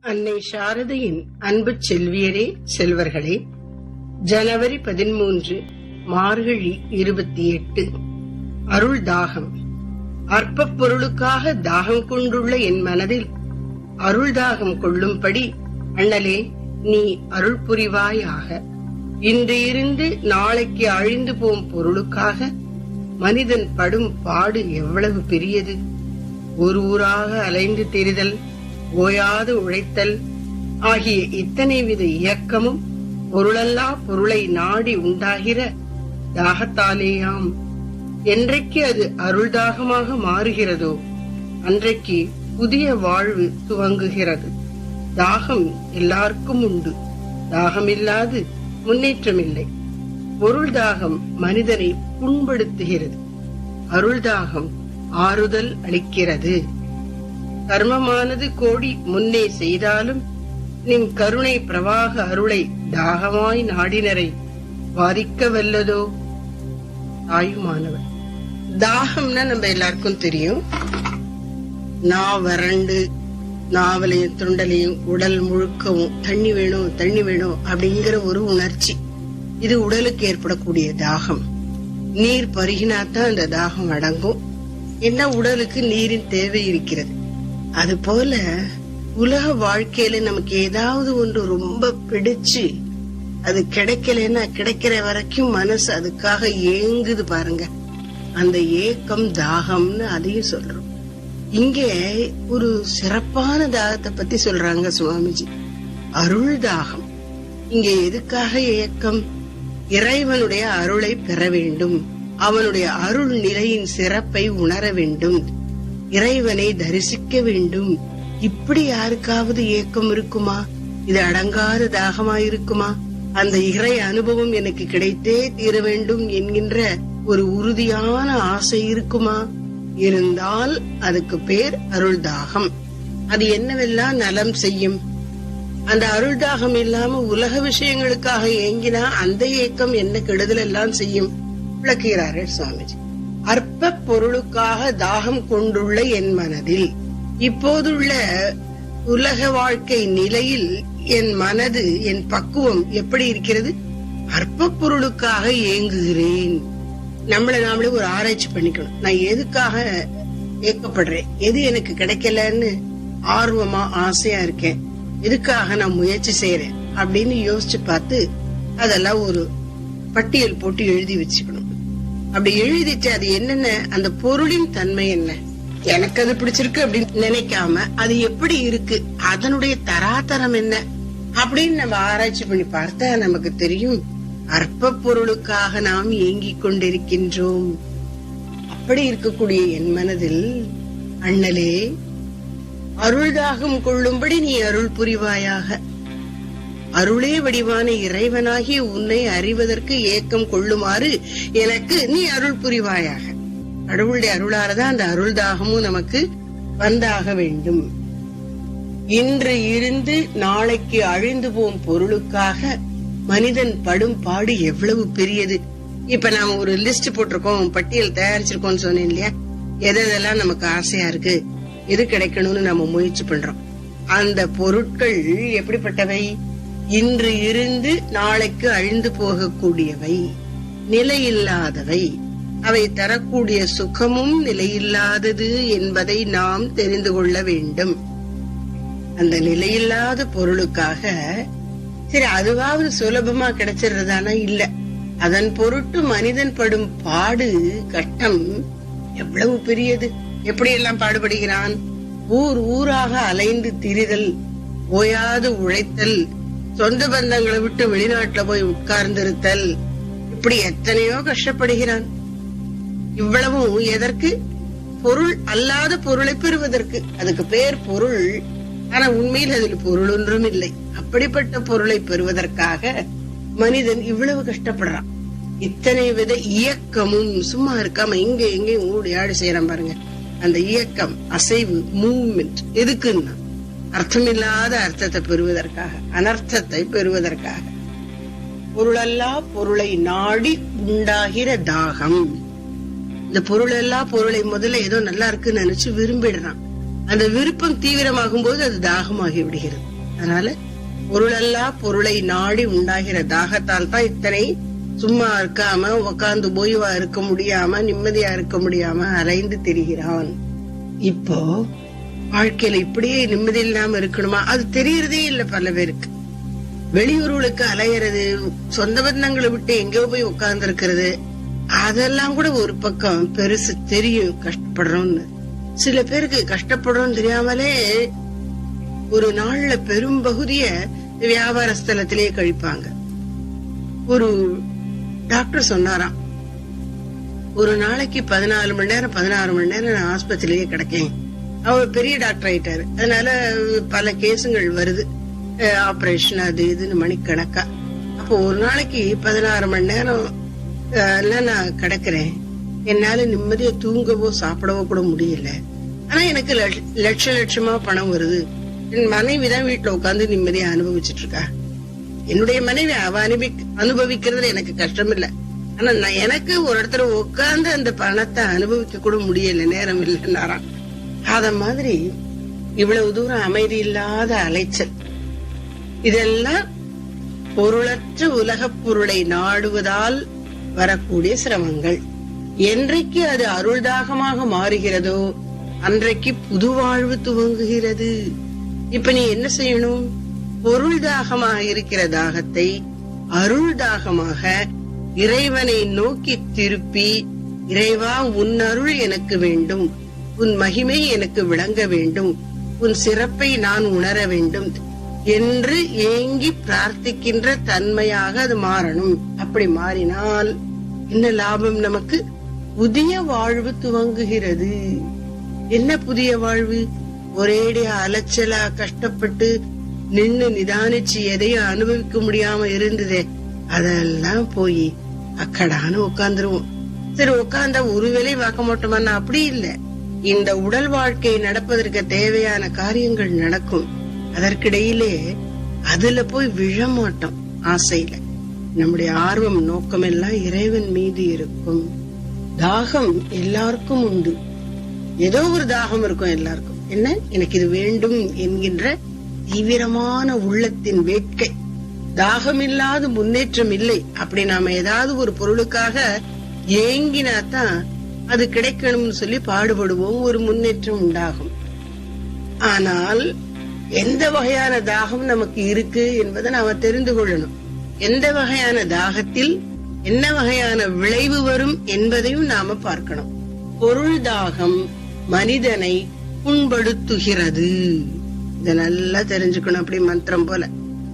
அன்னை சாரதையின் அன்பு செல்வியரே செல்வர்களே ஜனவரி பதிமூன்று மார்கழி இருபத்தி எட்டு அருள் தாகம். அற்பப் பொருளுக்காக தாகம் கொண்டுள்ள என் மனதில் அருள் தாகம் கொள்ளும்படி அண்ணலே நீ அருள் புரிவாயாக. இன்று இருந்து நாளைக்கு அழிந்து போம் பொருளுக்காக மனிதன் படும் பாடு எவ்வளவு பெரியது. ஒரு ஊராக அலைந்து திரிதல் ஓயாது உழைத்தல் ஆகிய இத்தனை வித இயக்கமும் பொருளல்லா பொருளை நாடி உண்டாகிற தாகத்தாலேயாம். என்றைக்கு அது அருள்தாகமாக மாறுகிறதோ அன்றைக்கு புதிய வாழ்வு துவங்குகிறது. தாகம் எல்லாருக்கும் உண்டு. தாகமில்லாது முன்னேற்றமில்லை. பொருள் தாகம் மனிதனை புண்படுத்துகிறது. அருள் தாகம் ஆறுதல் அளிக்கிறது. கர்மமானது கோடி முன்னே செய்தாலும் நின் கருணை பிரவாக அருளை தாகமாய் நாடினரை பாதிக்க வல்லதோ? தாயுமானவர் தாகம்னா நம்ம எல்லாருக்கும் தெரியும். நா வறண்டு நாவலையும் துண்டலையும் உடல் முழுக்கவும் தண்ணி வேணும் தண்ணி வேணும் அப்படிங்கிற ஒரு உணர்ச்சி. இது உடலுக்கு ஏற்படக்கூடிய தாகம். நீர் பருகினாத்தான் அந்த தாகம் அடங்கும். என்ன உடலுக்கு நீரின் தேவை இருக்கிறது? அது போல உலக வாழ்க்கையில நமக்கு ஏதாவது ஒன்று ரொம்ப பிடிச்சு அது கிடைக்கலன்னா கிடைக்கிற வரைக்கும் மனசு அதுக்காக ஏங்குது பாருங்க. அந்த ஏக்கம் தாகம்னு அதையும் சொல்றோம். இங்கே ஒரு சிறப்பான தாகத்தை பத்தி சொல்றாங்க சுவாமிஜி. அருள் தாகம். இங்கே எதுக்காக ஏக்கம்? இறைவனுடைய அருளை பெற வேண்டும். அவனுடைய அருள் நிலையின் சிறப்பை உணர வேண்டும். இறைவனை தரிசிக்க வேண்டும். இப்படி யாருக்காவது ஏக்கம் இருக்குமா? இது அடங்காத தாகமா இருக்குமா அந்த இறை அனுபவம் எனக்கு கிடைத்தே தீர வேண்டும் என்கின்ற ஒரு உறுதியான ஆசை இருக்குமா? இருந்தால் அதுக்கு பேர் அருள் தாகம் அது என்னவெல்லாம் நலம் செய்யும்? அந்த அருள் தாகம் இல்லாம உலக விஷயங்களுக்காக ஏங்கினா அந்த ஏக்கம் என்ன கெடுதல் எல்லாம் செய்யும்? விளக்குகிறார்கள் சுவாமிஜி. அற்ப பொருளுக்காக தாகம் கொண்டுள்ள என் மனதில். இப்போதுள்ள உலக வாழ்க்கை நிலையில் என் மனது என் பக்குவம் எப்படி இருக்கிறது? அற்ப பொருளுக்காக ஏங்குகிறேன். நம்மளை நாமளே ஒரு ஆராய்ச்சி பண்ணிக்கணும். நான் எதுக்காக ஏக்கப்படுறேன்? எது எனக்கு கிடைக்கலன்னு ஆர்வமா ஆசையா இருக்கேன். எதுக்காக நான் முயற்சி செய்யறேன் அப்படின்னு யோசிச்சு பார்த்து அதெல்லாம் ஒரு பட்டியல் போட்டு எழுதி வச்சுக்கணும். அப்படி எழுதிட்டு அது என்னென்ன அந்த பொருளின் தன்மை என்ன? எனக்கு அது பிடிச்சிருக்கு அப்படின்னு நினைக்காம அது எப்படி இருக்கு? அதனுடைய தராதரம் என்ன? அப்படின்னு நம்ம ஆராய்ச்சி பண்ணி பார்த்தா நமக்கு தெரியும். அற்ப பொருளுக்காக நாம் ஏங்கிக் கொண்டிருக்கின்றோம். அப்படி இருக்கக்கூடிய என் மனதில் அண்ணலே அருள்தாகம் கொள்ளும்படி நீ அருள் புரிவாயாக. அருளே வடிவான இறைவனாகிய உன்னை அறிவதற்கு ஏக்கம் கொள்ளுமாறு எனக்கு நீ அருள் புரிவாயாக. கடவுளுடைய அருளாலதான் அந்த அருள் தாகமும் நமக்கு வந்தாக வேண்டும். இன்று இருந்து நாளைக்கு அழிந்து போம் பொருளுக்காக மனிதன் படும் பாடு எவ்வளவு பெரியது. இப்ப நாம ஒரு லிஸ்ட் போட்டிருக்கோம் பட்டியல் தயாரிச்சிருக்கோம்னு சொன்னேன் இல்லையா? எதெல்லாம் நமக்கு ஆசையா இருக்கு? எது கிடைக்கணும்னு நம்ம முயற்சி பண்றோம். அந்த பொருட்கள் எப்படிப்பட்டவை? இன்று இருந்து நாளைக்கு அழிந்து போகக்கூடியவை நிலையில்லாதவை. அவை தரக்கூடிய சுகமும் நிலையில்லாதது என்பதை நாம் தெரிந்து கொள்ள வேண்டும். அந்த நிலையில்லாத பொருளுக்காக சரி அதுவாவது சுலபமா கிடைச்சிடுறதானா? இல்ல. அதன் பொருட்டு மனிதன் படும் பாடு கட்டம் எவ்வளவு பெரியது? எப்படியெல்லாம் பாடுபடுகிறான்? ஊர் ஊராக அலைந்து திரிதல் ஓயாது உழைத்தல் சொந்த பந்தங்களை விட்டு வெளிநாட்டுல போய் உட்கார்ந்திருத்தல் இப்படி எத்தனையோ கஷ்டப்படுகிறான். இவ்வளவும் எதற்கு? பொருள் அல்லாத பொருளை பெறுவதற்கு. அதுக்கு பேர் பொருள். ஆனா உண்மையில் அதில் பொருள் ஒன்றும் இல்லை. அப்படிப்பட்ட பொருளை பெறுவதற்காக மனிதன் இவ்வளவு கஷ்டப்படுறான். இத்தனை வித இயக்கமும் சும்மா இருக்காம இங்க எங்கேயும் ஓடி ஆடு செய்யறான் பாருங்க. அந்த இயக்கம் அசைவு மூவ்மெண்ட் எதுக்குன்னா அர்த்தமில்லாத அர்த்தத்தை பெறுவதற்காக அனர்த்தத்தை பெறுவதற்காக. பொருளல்லா பொருளை நாடி உண்டாகிற தாகம். இந்த பொருள் பொருளை முதல்ல ஏதோ நல்லா இருக்குன்னு நினைச்சு விரும்பிடுறான். அந்த விருப்பம் தீவிரமாகும் போது அது தாகமாகி விடுகிறது. அதனால பொருளல்லா பொருளை நாடி உண்டாகிற தாகத்தால் தான் இத்தனை சும்மா இருக்காம உக்காந்து ஓய்வா இருக்க முடியாம நிம்மதியா இருக்க முடியாம அலைந்து திரிகிறான். இப்போ வாழ்க்கையில இப்படியே நிம்மதி இல்லாம இருக்கணுமா? அது தெரியறதே இல்ல பல பேருக்கு. வெளியூர்களுக்கு அலையிறது சொந்த பந்தங்களை விட்டு எங்கேயோ போய் உட்கார்ந்து இருக்கிறது அதெல்லாம் கூட ஒரு பக்கம் பெருசு தெரியும் கஷ்டப்படுறோம்னு. சில பேருக்கு கஷ்டப்படுறோம் தெரியாமலே ஒரு நாள்ல பெரும் பகுதிய வியாபார ஸ்தலத்திலேயே கழிப்பாங்க. ஒரு டாக்டர் சொன்னாராம் ஒரு நாளைக்கு பதினாலு மணி நேரம் பதினாறு மணி நேரம் நான் ஆஸ்பத்திரியிலேயே கிடக்கேன். அவர் பெரிய டாக்டர் ஆயிட்டாரு. அதனால பல கேஸுங்கள் வருது. ஆபரேஷன் அது இதுன்னு மணிக்கணக்கா. அப்போ ஒரு நாளைக்கு பதினாறு மணி நேரம் எல்லாம் நான் கிடக்குறேன். என்னால நிம்மதியா தூங்கவோ சாப்பிடவோ கூட முடியல. ஆனா எனக்கு லட்ச- லட்சமா பணம் வருது. என் மனைவி தான் வீட்டுல உட்கார்ந்து நிம்மதியா அனுபவிச்சுட்டு இருக்கா என்னுடைய மனைவி அவ அனுபவி அனுபவிக்கிறதுல எனக்கு கஷ்டம் இல்ல ஆனா நான் எனக்கு ஒரு இடத்துல உட்கார்ந்து அந்த பணத்தை அனுபவிக்க கூட முடியல. நேரம் இல்லைன்னாராம். அத மாதிரி இவ்வளவு தூரம் அமைதி இல்லாத அலைச்சல். இதெல்லாம் பொருளற்ற உலகப் பொருளை நாடுவதால் வரக்கூடிய சிரமங்கள். என்றைக்கு அது அருள்தாகமாக மாறுகிறதோ அன்றைக்கு புது வாழ்வு துவங்குகிறது. இப்ப நீ என்ன செய்யணும்? பொருள் தாகமாக இருக்கிற தாகத்தை அருள் தாகமாக இறைவனை நோக்கி திருப்பி இறைவா உன் அருள் எனக்கு வேண்டும். உன் மகிமை எனக்கு விளங்க வேண்டும். உன் சிறப்பை நான் உணர வேண்டும். என்று ஏங்கி பிரார்த்திக்கின்ற தன்மையாக அது மாறணும். அப்படி மாறினால் என்ன லாபம் நமக்கு? புதிய வாழ்வு துவங்குகிறது. என்ன புதிய வாழ்வு? ஒரேடியா அலைச்சலா கஷ்டப்பட்டு நின்னு நிதானிச்சு எதையும் அனுபவிக்க முடியாம இருந்ததே. அதெல்லாம் போய் அக்கடான்னு உட்கார்ந்துருவோம். சரி உட்காந்தா ஒரு வேலை பார்க்க மாட்டோமா? அப்படி இல்லை. இந்த உடல் வாழ்க்கை நடப்பதற்கு தேவையான காரியங்கள் நடக்கும். அதற்கிடையிலே அதுல போய் விழ மாட்டோம் ஆசையில. நம்முடைய ஆர்வம் நோக்கம் எல்லாம் இறைவன் மீது இருக்கும். தாகம் எல்லாருக்கும் உண்டு. ஏதோ ஒரு தாகம் இருக்கும் எல்லாருக்கும். என்ன? எனக்கு இது வேண்டும் என்கின்ற தீவிரமான உள்ளத்தின் வேட்கை. தாகம் இல்லாத முன்னேற்றம் இல்லை. அப்படி நாம ஏதாவது ஒரு பொருளுக்காக ஏங்கினாதான் அது கிடைக்கணும்னு சொல்லி பாடுபடுவோம். ஒரு முன்னேற்றம் உண்டாகும். ஆனால் எந்த வகையான தாகம் நமக்கு இருக்கு என்பதை நாம தெரிந்து கொள்ளணும். எந்த வகையான தாகத்தில் என்ன வகையான விளைவு வரும் என்பதையும் நாம பார்க்கணும். பொருள் தாகம் மனிதனை புண்படுத்துகிறது. இத நல்லா தெரிஞ்சுக்கணும் அப்படி மந்திரம் போல.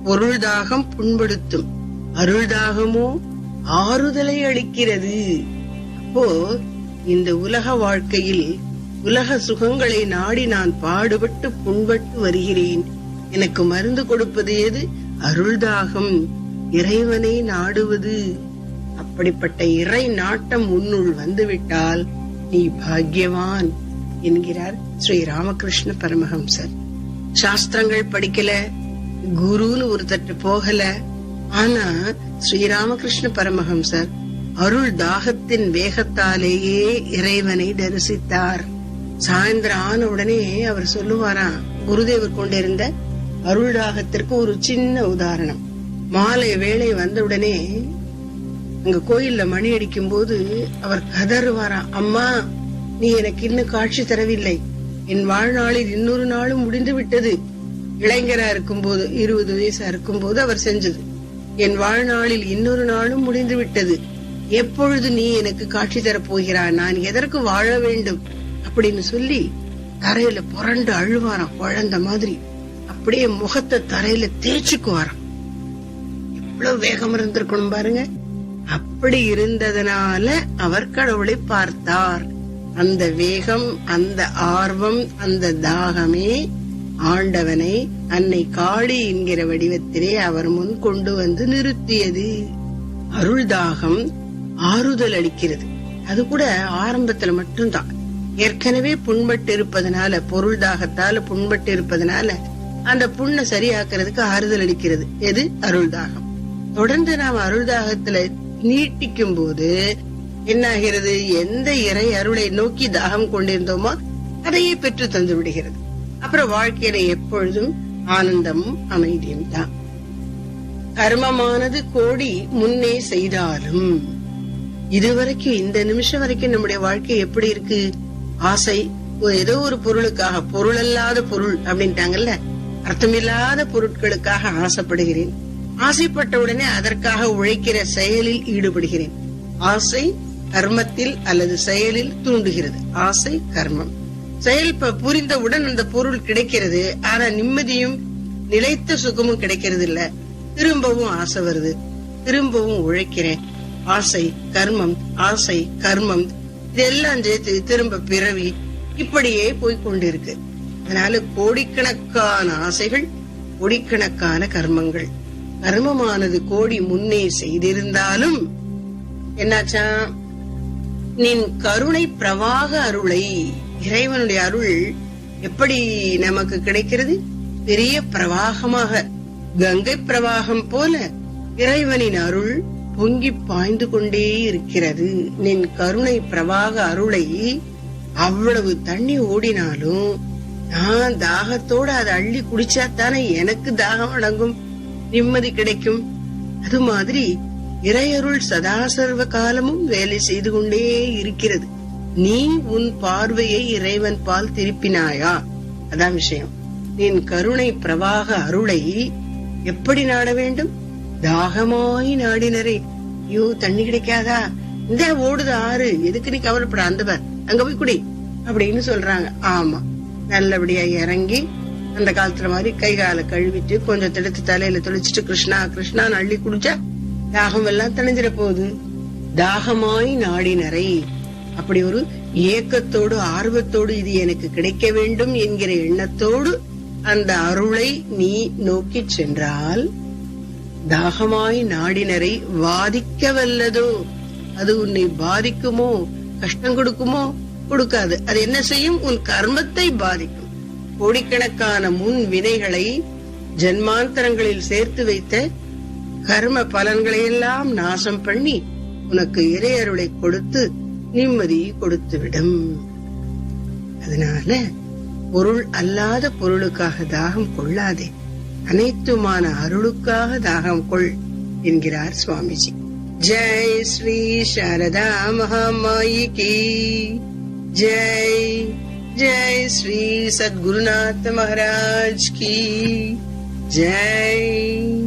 பொருள் தாகம் புண்படுத்தும். அருள் தாகமோ ஆறுதலை அளிக்கிறது. அப்போ இந்த உலக வாழ்க்கையில் உலக சுகங்களை நாடி நான் பாடுபட்டு புண்பட்டு வருகிறேன். எனக்கு மருந்து கொடுப்பது எது அருள்தாகம் இறைவனை நாடுவது. அப்படிப்பட்ட இறை நாட்டம் உன்னுள் வந்துவிட்டால் நீ பாக்யவான் என்கிறார் ஸ்ரீ ராமகிருஷ்ண பரமஹம்சர். சாஸ்திரங்கள் படிக்கல குருன்னு ஒரு தட்டு போகல. ஆனா ஸ்ரீராமகிருஷ்ண பரமஹம்சர் அருள் தாகத்தின் வேகத்தாலேயே இறைவனை தரிசித்தார். சாயந்தரம் ஆன உடனே அவர் சொல்லுவாராம் குருதேவர் கொண்டிருந்த அருள் தாகத்திற்கு ஒரு சின்ன உதாரணம். மாலை வேளை வந்தவுடனே அங்க கோயில்ல மணி அடிக்கும் போது அவர் கதறுவாராம் அம்மா நீ எனக்கு இன்னும் காட்சி தரவில்லை. என் வாழ்நாளில் இன்னொரு நாளும் முடிந்து விட்டது. இளைஞரா இருக்கும்போது இருபது வயசா இருக்கும் போது அவர் செஞ்சது. என் வாழ்நாளில் இன்னொரு நாளும் முடிந்து விட்டது. எப்பொழுது நீ எனக்கு காட்சி தரப்போகிறாய் நான் எதற்கு வாழ வேண்டும்? அப்படின்னு சொல்லி தரையில புரண்டு அழுவாராம் குழந்த மாதிரி. அப்படியே முகத்தை தரையில தேய்ச்சுக்குவாராம். எவ்வளவு வேகம் இருந்திருக்கணும் பாருங்க. அப்படி இருந்ததனால அவர் கடவுளை பார்த்தார். அந்த வேகம் அந்த ஆர்வம் அந்த தாகமே ஆண்டவனை அன்னை காளி என்கிற வடிவத்திலே அவர் முன் கொண்டு வந்து நிறுத்தியது. அருள் தாகம் ஆறுதல் அளிக்கிறது. அது கூட ஆரம்பத்துல மட்டும்தான். ஏற்கனவே புண்பட்டு இருப்பதனால பொருள் தாகத்தால புண்பட்டு இருப்பதனால அந்த புண்ணை சரியாக்குறதுக்கு ஆறுதல் அளிக்கிறது. எது? அருள் தாகம். தொடர்ந்து நாம் அருள் தாகத்துல நீட்டிக்கும் போது என்னாகிறது? எந்த இறை அருளை நோக்கி தாகம் கொண்டிருந்தோமோ அதையே பெற்று தந்து விடுகிறது. அப்புறம் வாழ்க்கையில எப்பொழுதும் ஆனந்தமும் அமைதியும் தான். கர்மமானது கோடி முன்னே செய்தாலும் இதுவரைக்கும் இந்த நிமிஷம் வரைக்கும் நம்முடைய வாழ்க்கை எப்படி இருக்கு? ஆசை ஏதோ ஒரு பொருளுக்காக பொருள் அல்லாத பொருள் அப்படின்ட்டாங்கல்ல? அர்த்தமில்லாத பொருட்களுக்காக ஆசைப்படுகிறேன். ஆசைப்பட்ட உடனே அதற்காக உழைக்கிற செயலில் ஈடுபடுகிறேன். ஆசை கர்மத்தில் அல்லது செயலில் தூண்டுகிறது. ஆசை கர்மம். செயல் புரிந்தவுடன் அந்த பொருள் கிடைக்கிறது. ஆனா நிம்மதியும் நிலைத்த சுகமும் கிடைக்கிறது இல்ல திரும்பவும் ஆசை வருது. திரும்பவும் உழைக்கிறேன். ஆசை கர்மம் ஆசை கர்மம் இதெல்லாம் சேர்த்து திரும்ப பிறவி இப்படியே போய்கொண்டிருக்கு அதனால கோடிக்கணக்கான ஆசைகள் கோடிக்கணக்கான கர்மங்கள். கர்மமானது கோடி முன்னே செய்திருந்தாலும் என்னாச்சா? நின் கருணை பிரவாக அருளை இறைவனுடைய அருள் எப்படி நமக்கு கிடைக்கிறது? பெரிய பிரவாகமாக கங்கை பிரவாகம் போல இறைவனின் அருள் பொங்கி பாய்ந்து கொண்டே இருக்கிறது. நின் கருணை பிரவாக அருளை அவ்வளவு தண்ணி ஓடினாலும் நான் தாகத்தோட அதை அள்ளி குடிச்சா தானே எனக்கு தாகம் அடங்கும் நிம்மதி கிடைக்கும். அது மாதிரி இறையருள் சதா சர்வ காலமும் வேலை செய்து கொண்டே இருக்கிறது. நீ உன் பார்வையை இறைவன் பால் திருப்பினாயா? அதான் விஷயம். நின் கருணை பிரவாக அருளை எப்படி நாட வேண்டும்? தாகமாய் நாடினரே. ஐயோ தண்ணி கிடைக்காதா? இந்த ஓடுது ஆறு. எதுக்கு நீ கவலைப்பட? அந்த பார் அங்க போய் குடி. அப்படின்னு சொல்றாங்க. ஆமா. நல்லபடியா இறங்கி அந்த காலத்துல மாதிரி கை காலை கழுவிட்டு கொஞ்சம் தெளித்து தலையில தொளிச்சிட்டு கிருஷ்ணா கிருஷ்ணா அள்ளி குடிச்சா தாகம் எல்லாம் தணிஞ்சிட போகுது. தாகமாய் நாடினரை. அப்படி ஒரு ஏக்கத்தோடு ஆர்வத்தோடு இது எனக்கு கிடைக்க வேண்டும் என்கிற எண்ணத்தோடு அந்த அருளை நீ நோக்கி சென்றால் தாகமாய் நாடினரை வாதிக்க வல்லதோ அது உன்னை பாதிக்குமோ? கஷ்டம் கொடுக்குமோ? கொடுக்காது. அது என்ன செய்யும்? உன் கர்மத்தை பாதிக்கும். கோடிக்கணக்கான முன் வினைகளை ஜன்மாந்தரங்களில் சேர்த்து வைத்த கர்ம பலன்களை எல்லாம் நாசம் பண்ணி உனக்கு இறையருளை கொடுத்து நிம்மதி கொடுத்து விடும் அதனால பொருள் அல்லாத பொருளுக்காக தாகம் கொள்ளாதே. அனைத்துமான அருளுக்காக தாகம் கொள் என்கிறார் சுவாமிஜி. ஜெய் ஸ்ரீ சாரதா மகாமாயிகி. ஜெய் ஜெய் ஸ்ரீ சத்குருநாத் மகாராஜ் கி. ஜெய்.